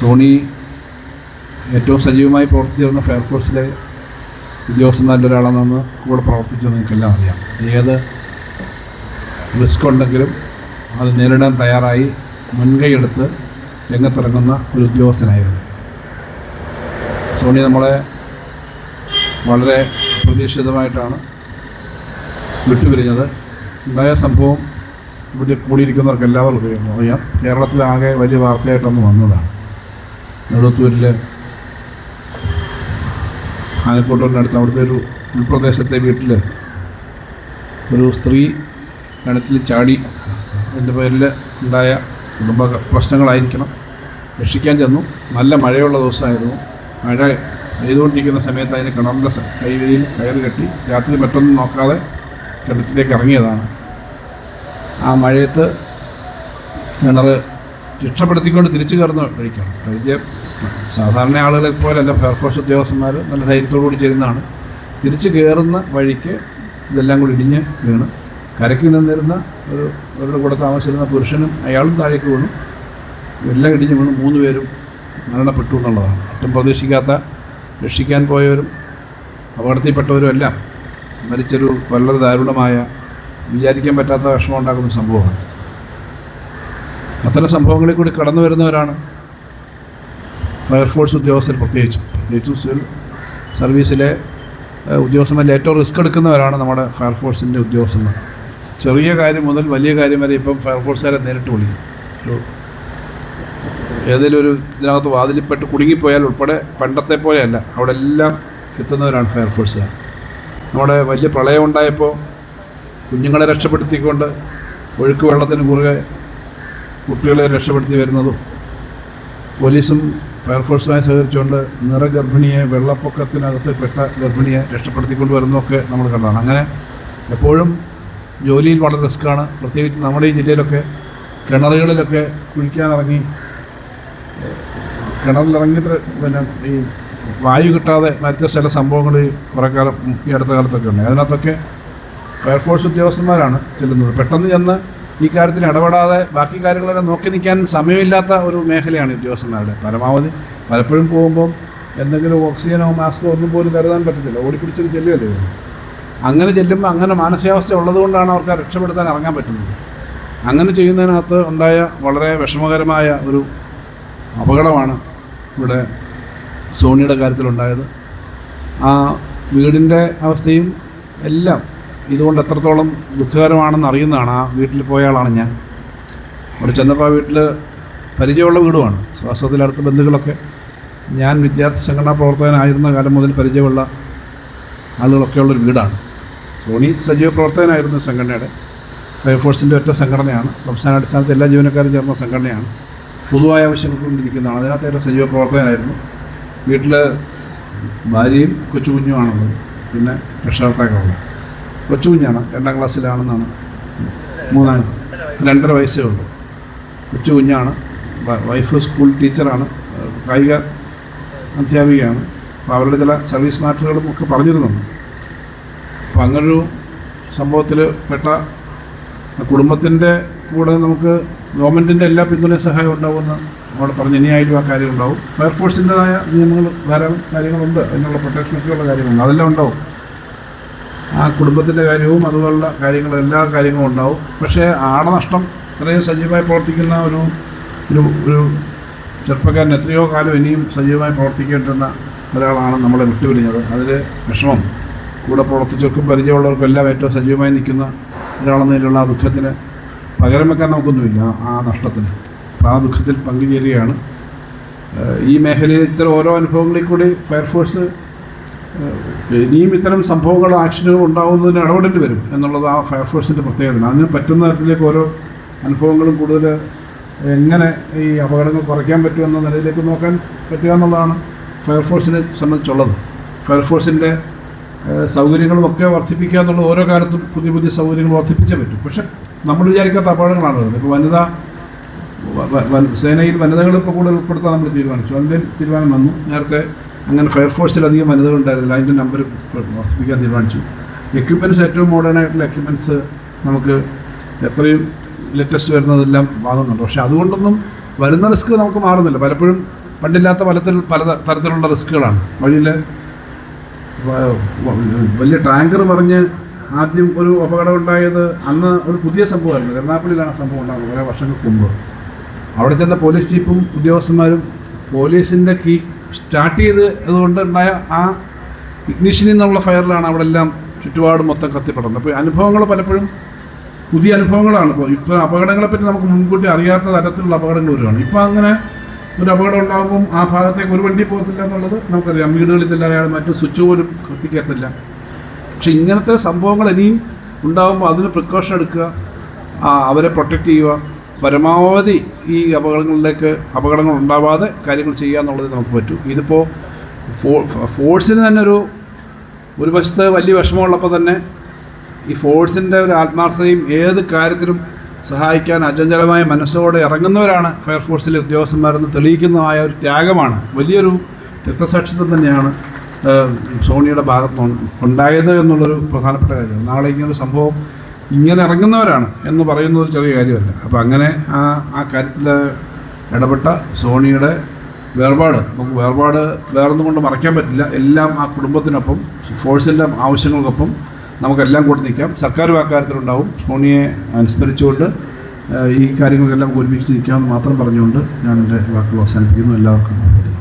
Sony ഏറ്റവും സജീവമായി പ്രവർത്തിച്ചിരുന്ന ഫയർഫോഴ്സിലെ ഉദ്യോഗസ്ഥൻ നല്ലൊരാളാണെന്ന് കൂടെ പ്രവർത്തിച്ചത് നിങ്ങൾക്കെല്ലാം അറിയാം. ഏത് റിസ്ക് ഉണ്ടെങ്കിലും അത് നേരിടാൻ തയ്യാറായി മുൻകൈയെടുത്ത് രംഗത്തിറങ്ങുന്ന ഒരു ഉദ്യോഗസ്ഥനായിരുന്നു. സോണി നമ്മളെ വളരെ അപ്രതീക്ഷിതമായിട്ടാണ് വിട്ടുപിരിഞ്ഞത്. ഉണ്ടായ സംഭവം ഇവിടെ കൂടിയിരിക്കുന്നവർക്ക് എല്ലാവർക്കും അറിയാം. കേരളത്തിലാകെ വലിയ വാർത്തയായിട്ടൊന്ന് വന്നതാണ്. നെടുത്തൂരിൽ ആനക്കോട്ടൂരിനടുത്ത് അവിടുത്തെ ഒരു ഉൾപ്രദേശത്തെ വീട്ടിൽ ഒരു സ്ത്രീ കിണറ്റിൽ ചാടി എന്റെ പേരിൽ ഉണ്ടായ കുടുംബ പ്രശ്നങ്ങളായിരിക്കണം. രക്ഷിക്കാൻ ചെന്നു. നല്ല മഴയുള്ള ദിവസമായിരുന്നു. മഴ പെയ്തുകൊണ്ടിരിക്കുന്ന സമയത്ത് അതിന് കിണറിന്റെ കൈവരിയിൽ കയറ് കെട്ടി രാത്രി മറ്റൊന്നും നോക്കാതെ കിണറ്റിലേക്ക് ഇറങ്ങിയതാണ്. ആ മഴയത്ത് കിണർ രക്ഷപ്പെടുത്തിക്കൊണ്ട് തിരിച്ചു കയറുന്ന വഴിക്കാണ്. പരിചയം സാധാരണ ആളുകളെ പോലെ അല്ല ഫയർഫോഴ്സ് ഉദ്യോഗസ്ഥന്മാർ നല്ല ധൈര്യത്തോടുകൂടി ചെയ്യുന്നതാണ്. തിരിച്ചു കയറുന്ന വഴിക്ക് ഇതെല്ലാം കൂടി ഇടിഞ്ഞ് വീണ്. കരയ്ക്ക് നിന്നിരുന്ന ഒരു അവരുടെ കൂടെ താമസിച്ചിരുന്ന പുരുഷനും അയാളും താഴേക്ക് വീണു. എല്ലാം ഇടിഞ്ഞ് വീണു മൂന്ന് പേരും മരണപ്പെട്ടു എന്നുള്ളതാണ്. ഒട്ടും പ്രതീക്ഷിക്കാത്ത രക്ഷിക്കാൻ പോയവരും അപകടത്തിൽപ്പെട്ടവരും എല്ലാം മരിച്ചൊരു വളരെ ദാരുണമായ വിചാരിക്കാൻ പറ്റാത്ത വിഷമം ഉണ്ടാക്കുന്ന സംഭവമാണ്. അത്തരം സംഭവങ്ങളിൽ കൂടി കടന്നു വരുന്നവരാണ് ഫയർഫോഴ്സ് ഉദ്യോഗസ്ഥർ പ്രത്യേകിച്ചും. പ്രത്യേകിച്ചും സിവിൽ സർവീസിലെ ഉദ്യോഗസ്ഥന്മാരിൽ ഏറ്റവും റിസ്ക് എടുക്കുന്നവരാണ് നമ്മുടെ ഫയർഫോഴ്സിന്റെ ഉദ്യോഗസ്ഥന്മാർ. ചെറിയ കാര്യം മുതൽ വലിയ കാര്യം വരെ ഇപ്പം ഫയർഫോഴ്സുകാരെ നേരിട്ട് വിളിക്കും. ഒരു ഏതെങ്കിലും ഒരു ഇതിനകത്ത് വാതിലിപ്പെട്ട് കുടുങ്ങിപ്പോയാൽ ഉൾപ്പെടെ പണ്ടത്തെ പോലെയല്ല. അവിടെ എല്ലാം എത്തുന്നവരാണ് ഫയർഫോഴ്സുകാർ നമ്മുടെ വലിയ പ്രളയം ഉണ്ടായപ്പോൾ കുഞ്ഞുങ്ങളെ രക്ഷപ്പെടുത്തിക്കൊണ്ട് ഒഴുക്ക് വെള്ളത്തിന് കുറുകെ കുട്ടികളെ രക്ഷപ്പെടുത്തി വരുന്നതും പോലീസും ഫയർഫോഴ്സുമായി സഹകരിച്ചുകൊണ്ട് നിറഗർഭിണിയെ വെള്ളപ്പൊക്കത്തിനകത്ത് പെട്ട ഗർഭിണിയെ രക്ഷപ്പെടുത്തിക്കൊണ്ട് വരുന്നതൊക്കെ നമ്മൾ കണ്ടതാണ്. അങ്ങനെ എപ്പോഴും ജോലിയിൽ വളരെ റിസ്ക്കാണ്. പ്രത്യേകിച്ച് നമ്മുടെ ഈ ജില്ലയിലൊക്കെ കിണറുകളിലൊക്കെ കുഴിക്കാനിറങ്ങി കിണറിലിറങ്ങിയിട്ട് പിന്നെ ഈ വായു കിട്ടാതെ മരിച്ച ചില സംഭവങ്ങൾ കുറേ കാലം ഈ അടുത്ത കാലത്തൊക്കെ ഉണ്ട്. അതിനകത്തൊക്കെ ഫയർഫോഴ്സ് ഉദ്യോഗസ്ഥന്മാരാണ് ചെല്ലുന്നത്. പെട്ടെന്ന് ചെന്ന് ഈ കാര്യത്തിൽ ഇടപെടാതെ ബാക്കി കാര്യങ്ങളെല്ലാം നോക്കി നിൽക്കാൻ സമയമില്ലാത്ത ഒരു മേഖലയാണ് ഉദ്യോഗസ്ഥന്മാരുടെ. പരമാവധി പലപ്പോഴും പോകുമ്പം എന്തെങ്കിലും ഓക്സിജനോ മാസ്കോ ഒന്നും പോലും കരുതാൻ പറ്റത്തില്ല. ഓടിപ്പിടിച്ചൊരു ചെല്ലുകയല്ലേ അങ്ങനെ ചെല്ലുമ്പോൾ അങ്ങനെ മാനസികാവസ്ഥ ഉള്ളതുകൊണ്ടാണ് അവർക്ക് രക്ഷപ്പെടുത്താൻ ഇറങ്ങാൻ പറ്റുന്നത്. അങ്ങനെ ചെയ്യുന്നതിനകത്ത് ഉണ്ടായ വളരെ വിഷമകരമായ ഒരു അപകടമാണ് ഇവിടെ സോണിയുടെ കാര്യത്തിലുണ്ടായത്. ആ വീടിന്റെ അവസ്ഥയും എല്ലാം ഇതുകൊണ്ട് എത്രത്തോളം ദുഃഖകരമാണെന്ന് അറിയുന്നതാണ് ആ വീട്ടിൽ പോയ ആളാണ് ഞാൻ. അവിടെ ചെന്നപ്പോൾ ആ വീട്ടിൽ പരിചയമുള്ള വീടുമാണ്. അടുത്ത ബന്ധുക്കളൊക്കെ. ഞാൻ വിദ്യാർത്ഥി സംഘടനാ പ്രവർത്തകനായിരുന്ന കാലം മുതൽ പരിചയമുള്ള ആളുകളൊക്കെ ഉള്ളൊരു വീടാണ്. സോണി സജീവ പ്രവർത്തകനായിരുന്നു സംഘടനയുടെ. ഫയർഫോഴ്സിന്റെ ഒറ്റ സംഘടനയാണ്. സംസ്ഥാനാടിസ്ഥാനത്ത് എല്ലാ ജീവനക്കാരും ചേർന്ന സംഘടനയാണ്. പൊതുവായ ആവശ്യങ്ങൾ വേണ്ടിയിരിക്കുന്നതാണ് അതിനകത്ത് ഏറ്റവും സജീവ പ്രവർത്തകനായിരുന്നു. വീട്ടിൽ ഭാര്യയും കൊച്ചുകുഞ്ഞുമാണുള്ളത്. പിന്നെ രക്ഷകർത്താക്കളുള്ളത് കൊച്ചുകുഞ്ഞാണ് രണ്ടാം ക്ലാസ്സിലാണെന്നാണ്. മൂന്നാം രണ്ടര വയസ്സേ ഉള്ളൂ. കൊച്ചു കുഞ്ഞാണ് വൈഫ് സ്കൂൾ ടീച്ചറാണ് കായിക അധ്യാപികയാണ്. അപ്പോൾ അവരുടെ ചില സർവീസ് മാറ്ററുകളും ഒക്കെ പറഞ്ഞിരുന്നുണ്ട്. അപ്പോൾ അങ്ങനൊരു സംഭവത്തിൽ പെട്ട കുടുംബത്തിന്റെ കൂടെ നമുക്ക് ഗവൺമെന്റിന്റെ എല്ലാ പിന്തുണയും സഹായം ഉണ്ടാവുമെന്ന് അവിടെ പറഞ്ഞു. ഇനിയായിട്ടും ആ കാര്യം ഉണ്ടാവും. ഫയർഫോഴ്സിന്റെതായ നിയമങ്ങൾ ധാരാളം കാര്യങ്ങളുണ്ട്. അതിനുള്ള പ്രൊട്ടക്ഷനൊക്കെയുള്ള കാര്യങ്ങളുണ്ട്. അതെല്ലാം ഉണ്ടാവും. ആ കുടുംബത്തിന്റെ കാര്യവും അതുപോലുള്ള കാര്യങ്ങളും എല്ലാ കാര്യങ്ങളും ഉണ്ടാവും. പക്ഷേ ആണനഷ്ടം ഇത്രയും സജീവമായി പ്രവർത്തിക്കുന്ന ഒരു ഒരു ഒരു ചെറുപ്പക്കാരൻ എത്രയോ കാലം ഇനിയും സജീവമായി പ്രവർത്തിക്കേണ്ടുന്ന ഒരാളാണ് നമ്മളെ വിട്ടുപിരിഞ്ഞത്. അതിൽ വിഷമം. കൂടെ പ്രവർത്തിച്ചവർക്കും പരിചയമുള്ളവർക്കും എല്ലാം ഏറ്റവും സജീവമായി നിൽക്കുന്ന ഒരാളെന്നതിലുള്ള ആ ദുഃഖത്തിന് പകരം വെക്കാൻ നമുക്കൊന്നുമില്ല ആ- നഷ്ടത്തിന്. അപ്പോൾ ആ ദുഃഖത്തിൽ പങ്കുചേരുകയാണ്. ഈ മേഖലയിൽ ഇത്തരം ഓരോ അനുഭവങ്ങളിൽ കൂടി ഫയർഫോഴ്സ് ഇനിയും ഇത്തരം സംഭവങ്ങളും ആക്ഷനുകളും ഉണ്ടാകുന്നതിന് ഇടപെടേണ്ടി വരും എന്നുള്ളത് ആ ഫയർഫോഴ്സിന്റെ പ്രത്യേകത. അതിന് പറ്റുന്ന തരത്തിലേക്ക് ഓരോ അനുഭവങ്ങളും കൂടുതൽ എങ്ങനെ ഈ അപകടങ്ങൾ കുറയ്ക്കാൻ പറ്റുമെന്ന നിലയിലേക്ക് നോക്കാൻ പറ്റുക എന്നുള്ളതാണ് ഫയർഫോഴ്സിനെ സംബന്ധിച്ചുള്ളത്. ഫയർഫോഴ്സിന്റെ സൗകര്യങ്ങളുമൊക്കെ വർദ്ധിപ്പിക്കുക എന്നുള്ളത് ഓരോ കാലത്തും പുതിയ പുതിയ സൗകര്യങ്ങൾ വർദ്ധിപ്പിച്ചേ പറ്റും. പക്ഷെ നമ്മൾ വിചാരിക്കാത്ത അപകടങ്ങളാണ് വരുന്നത് ഇപ്പോൾ വനിതാ സേനയിൽ വനിതകൾ ഇപ്പോൾ കൂടുതൽ ഉൾപ്പെടുത്താൻ നമ്മൾ തീരുമാനിച്ചു. അതിന്റെ തീരുമാനം വന്നു. നേരത്തെ അങ്ങനെ ഫയർഫോഴ്സിൽ അധികം വനിതകൾ ഉണ്ടായിരുന്നില്ല അതിന്റെ നമ്പർ വർദ്ധിപ്പിക്കാൻ തീരുമാനിച്ചു. എക്യുപ്മെന്റ്സ് ഏറ്റവും മോഡേൺ ആയിട്ടുള്ള എക്യുപ്മെന്റ്സ് നമുക്ക് എത്രയും ലേറ്റസ്റ്റ് വരുന്നതെല്ലാം വാങ്ങുന്നുണ്ട്. പക്ഷേ അതുകൊണ്ടൊന്നും വരുന്ന റിസ്ക് നമുക്ക് മാറുന്നില്ല. പലപ്പോഴും പണ്ടില്ലാത്ത പലത്തിൽ പല തരത്തിലുള്ള റിസ്ക്കുകളാണ് വഴിയിൽ വലിയ ടാങ്കർ പറഞ്ഞ് ആദ്യം ഒരു അപകടം ഉണ്ടായത് അന്ന് ഒരു പുതിയ സംഭവമായിരുന്നു. എറണാകുളത്തിലാണ് സംഭവം ഉണ്ടാകുന്നത്. കുറേ വർഷങ്ങൾക്ക് മുമ്പ്. അവിടെ ചെന്ന പോലീസ് ചീഫും ഉദ്യോഗസ്ഥന്മാരും പോലീസിന്റെ കീ സ്റ്റാർട്ട് ചെയ്ത് അതുകൊണ്ടുണ്ടായ ആ ഇഗ്നിഷനിൽ നിന്നുള്ള ഫയറിലാണ് അവിടെ എല്ലാം ചുറ്റുപാട് മൊത്തം കത്തിപ്പെടുന്നത് അപ്പോൾ അനുഭവങ്ങൾ പലപ്പോഴും പുതിയ അനുഭവങ്ങളാണ്. ഇപ്പോൾ ഇപ്പോൾ അപകടങ്ങളെപ്പറ്റി നമുക്ക് മുൻകൂട്ടി അറിയാത്ത തരത്തിലുള്ള അപകടങ്ങൾ വരുവാണ്. ഇപ്പോൾ അങ്ങനെ ഒരു അപകടം ഉണ്ടാകുമ്പം ആ ഭാഗത്തേക്ക് ഒരു വണ്ടി പോകത്തില്ല എന്നുള്ളത് നമുക്കറിയാം. വീടുകളിൽ തന്നെ മറ്റു സ്വിച്ച് പോലും കത്തിക്കത്തില്ല. പക്ഷെ ഇങ്ങനത്തെ സംഭവങ്ങൾ ഇനിയും ഉണ്ടാകുമ്പോൾ അതിന് പ്രിക്കോഷൻ എടുക്കുക അവരെ പ്രൊട്ടക്റ്റ് ചെയ്യുക പരമാവധി ഈ അപകടങ്ങളിലേക്ക് അപകടങ്ങൾ ഉണ്ടാവാതെ കാര്യങ്ങൾ ചെയ്യുക എന്നുള്ളത് നമുക്ക് പറ്റും. ഇതിപ്പോൾ ഫോ ഫോഴ്സിന് തന്നെ ഒരു ഒരു വശത്ത് വലിയ വിഷമമുള്ളപ്പോൾ തന്നെ ഈ ഫോഴ്സിന്റെ ഒരു ആത്മാർത്ഥതയും ഏത് കാര്യത്തിലും സഹായിക്കാൻ അചഞ്ചലമായ മനസ്സോടെ ഇറങ്ങുന്നവരാണ് ഫയർഫോഴ്സിലെ ഉദ്യോഗസ്ഥന്മാരെന്ന് തെളിയിക്കുന്നതായ ഒരു ത്യാഗമാണ്. വലിയൊരു രക്തസാക്ഷിത്വം തന്നെയാണ് സോണിയുടെ ഭാഗത്തുനിന്ന് ഉണ്ടായത് എന്നുള്ളൊരു പ്രധാനപ്പെട്ട കാര്യമാണ്. നാളെ ഇങ്ങനൊരു സംഭവം ഇങ്ങനെ ഇറങ്ങുന്നവരാണ് എന്ന് പറയുന്നത് ഒരു ചെറിയ കാര്യമല്ല. അപ്പോൾ അങ്ങനെ ആ ആ കാര്യത്തിൽ ഇടപെട്ട സോണിയുടെ വേർപാട് നമുക്ക് വേർപാട് വേറൊന്നും കൊണ്ട് മറയ്ക്കാൻ പറ്റില്ല. എല്ലാം ആ കുടുംബത്തിനൊപ്പം ഫോഴ്സിന്റെ ആവശ്യങ്ങൾക്കൊപ്പം നമുക്കെല്ലാം കൂടെ നിൽക്കാം. സർക്കാരും ആ കാര്യത്തിലുണ്ടാവും. സോണിയെ അനുസ്മരിച്ചുകൊണ്ട് ഈ കാര്യങ്ങൾക്കെല്ലാം ഒരുമിച്ച് നിൽക്കാമെന്ന് മാത്രം പറഞ്ഞുകൊണ്ട് ഞാൻ എന്റെ വാക്കുകൾ അവസാനിപ്പിക്കുന്നു. എല്ലാവർക്കും